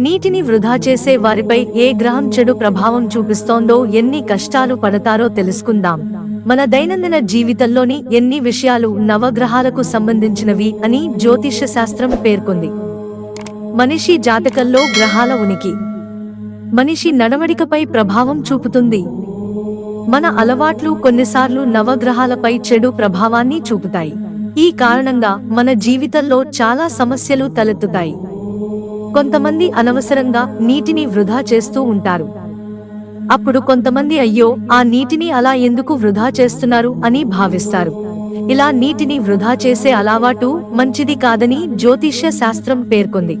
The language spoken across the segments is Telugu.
నీటిని వృధా చేసే వారిపై ఏ గ్రహం చెడు ప్రభావం చూపిస్తోందో ఎన్ని కష్టాలు పడతారో తెలుసుకుందాం. మన దైనందిన జీవితంలోని ఎన్ని విషయాలు నవగ్రహాలకు సంబంధించినవి అని జ్యోతిష శాస్త్రం పేర్కొంది. మనిషి జాతకంలో గ్రహాల ఉనికి. మనిషి నడవడికపై ప్రభావం చూపుతుంది. మన అలవాట్లు కొన్నిసార్లు నవగ్రహాలపై చెడు ప్రభావాన్ని చూపుతాయి. ఈ కారణంగా మన జీవితంలో చాలా సమస్యలు తలెత్తుతాయి. కొంతమంది అనవసరంగా నీటిని వృధా చేస్తూ ఉంటారు. అప్పుడు కొంతమంది అయ్యో ఆ నీటిని అలా ఎందుకు వృధా చేస్తున్నారు అని భావిస్తారు. ఇలా నీటిని వృధా చేసే అలవాటు మంచిది కాదని జ్యోతిష్య శాస్త్రం పేర్కొంది.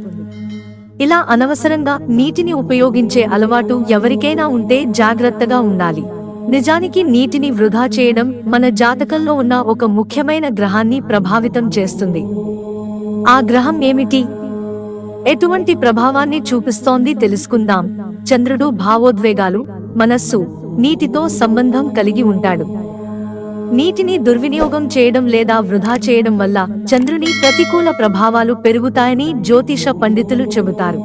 ఇలా అనవసరంగా నీటిని ఉపయోగించే అలవాటు ఎవరికైనా ఉంటే జాగ్రత్తగా ఉండాలి. నిజానికి నీటిని వృధా చేయడం మన జాతకంలో ఉన్న ఒక ముఖ్యమైన గ్రహాన్ని ప్రభావితం చేస్తుంది. ఆ గ్రహం ఏమిటి? ఎటువంటి ప్రభావాన్ని చూపిస్తోంది తెలుసుకుందాం. చంద్రుడు భావోద్వేగాలు మనస్సు నీటితో సంబంధం కలిగి ఉంటాడు. నీటిని దుర్వినియోగం చేయడం లేదా వృధా చేయడం వల్ల చంద్రుని ప్రతికూల ప్రభావాలు పెరుగుతాయని జ్యోతిష పండితులు చెబుతారు.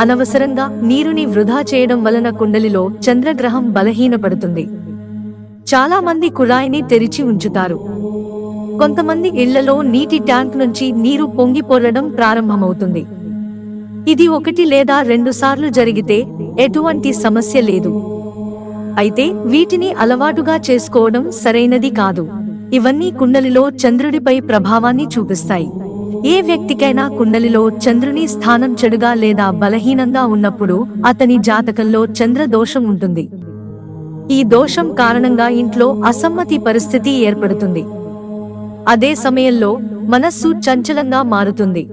అనవసరంగా నీరుని వృధా చేయడం వలన కుండలిలో చంద్రగ్రహం బలహీనపడుతుంది. చాలా మంది కుళాయిని తెరిచి ఉంచుతారు. కొంతమంది ఇళ్ళలో నీటి ట్యాంక్ నుంచి నీరు పొంగిపోరడం ప్రారంభమవుతుంది. ఇది ఒకటి లేదా రెండు సార్లు జరిగితే ఎటువంటి సమస్య లేదు. అయితే వీటిని అలవాటుగా చేసుకోవడం సరైనది కాదు. ఇవన్నీ కుండలిలో చంద్రుడిపై ప్రభావాన్ని చూపిస్తాయి. ఏ వ్యక్తికైనా కుండలిలో చంద్రుని స్థానం చెడుగా లేదా బలహీనంగా ఉన్నప్పుడు అతని జాతకంలో చంద్ర దోషం ఉంటుంది. ఈ దోషం కారణంగా ఇంట్లో అసమ్మతి పరిస్థితి ఏర్పడుతుంది. అదే సమయంలో మనస్సు చంచలంగా మారుతుంది.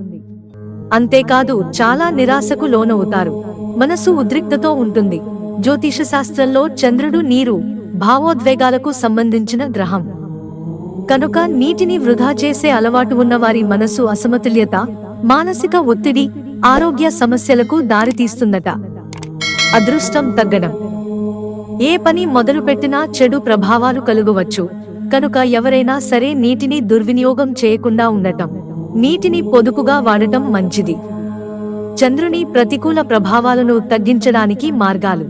అంతేకాదు చాలా నిరాశకు లోనవుతారు. మనసు ఉద్రిక్తతో ఉంటుంది. జ్యోతిష శాస్త్రంలో చంద్రుడు నీరు భావోద్వేగాలకు సంబంధించిన గ్రహం. కనుక నీటిని వృధా చేసే అలవాటు ఉన్న వారి మనసు అసమతుల్యత మానసిక ఒత్తిడి ఆరోగ్య సమస్యలకు దారితీస్తుందట. అదృష్టం తగ్గడం. ఏ పని మొదలుపెట్టినా చెడు ప్రభావాలు కలుగవచ్చు. కనుక ఎవరైనా సరే నీటిని దుర్వినియోగం చేయకుండా ఉండటం. నీటిని పొదుపుగా వాడటం మంచిది. చంద్రుని ప్రతికూల ప్రభావాలను తగ్గించడానికి మార్గాలు.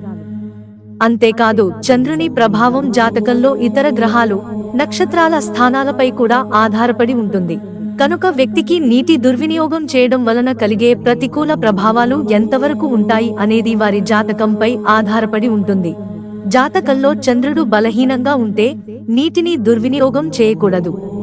అంతేకాదు చంద్రుని ప్రభావం జాతకంలో ఇతర గ్రహాలు నక్షత్రాల స్థానాలపై కూడా ఆధారపడి ఉంటుంది. కనుక వ్యక్తికి నీటి దుర్వినియోగం చేయడం వలన కలిగే ప్రతికూల ప్రభావాలు ఎంతవరకు ఉంటాయి అనేది వారి జాతకంపై ఆధారపడి ఉంటుంది. జాతకంలో చంద్రుడు బలహీనంగా ఉంటే నీటిని దుర్వినియోగం చేయకూడదు.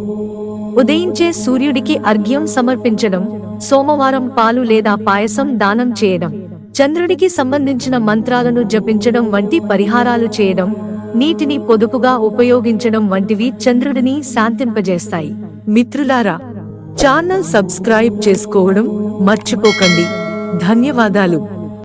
ఉదయించే సూర్యుడికి అర్ఘ్యం సమర్పించడం సోమవారం పాలు లేదా పాయసం దానం చేయడం చంద్రుడికి సంబంధించిన మంత్రాలను జపించడం వంటి పరిహారాలు చేయడం నీటిని పొదుపుగా ఉపయోగించడం వంటివి చంద్రుడిని శాంతింపజేస్తాయి. మిత్రులారా ఛానల్ సబ్స్క్రైబ్ చేసుకోవడం మర్చిపోకండి. ధన్యవాదాలు.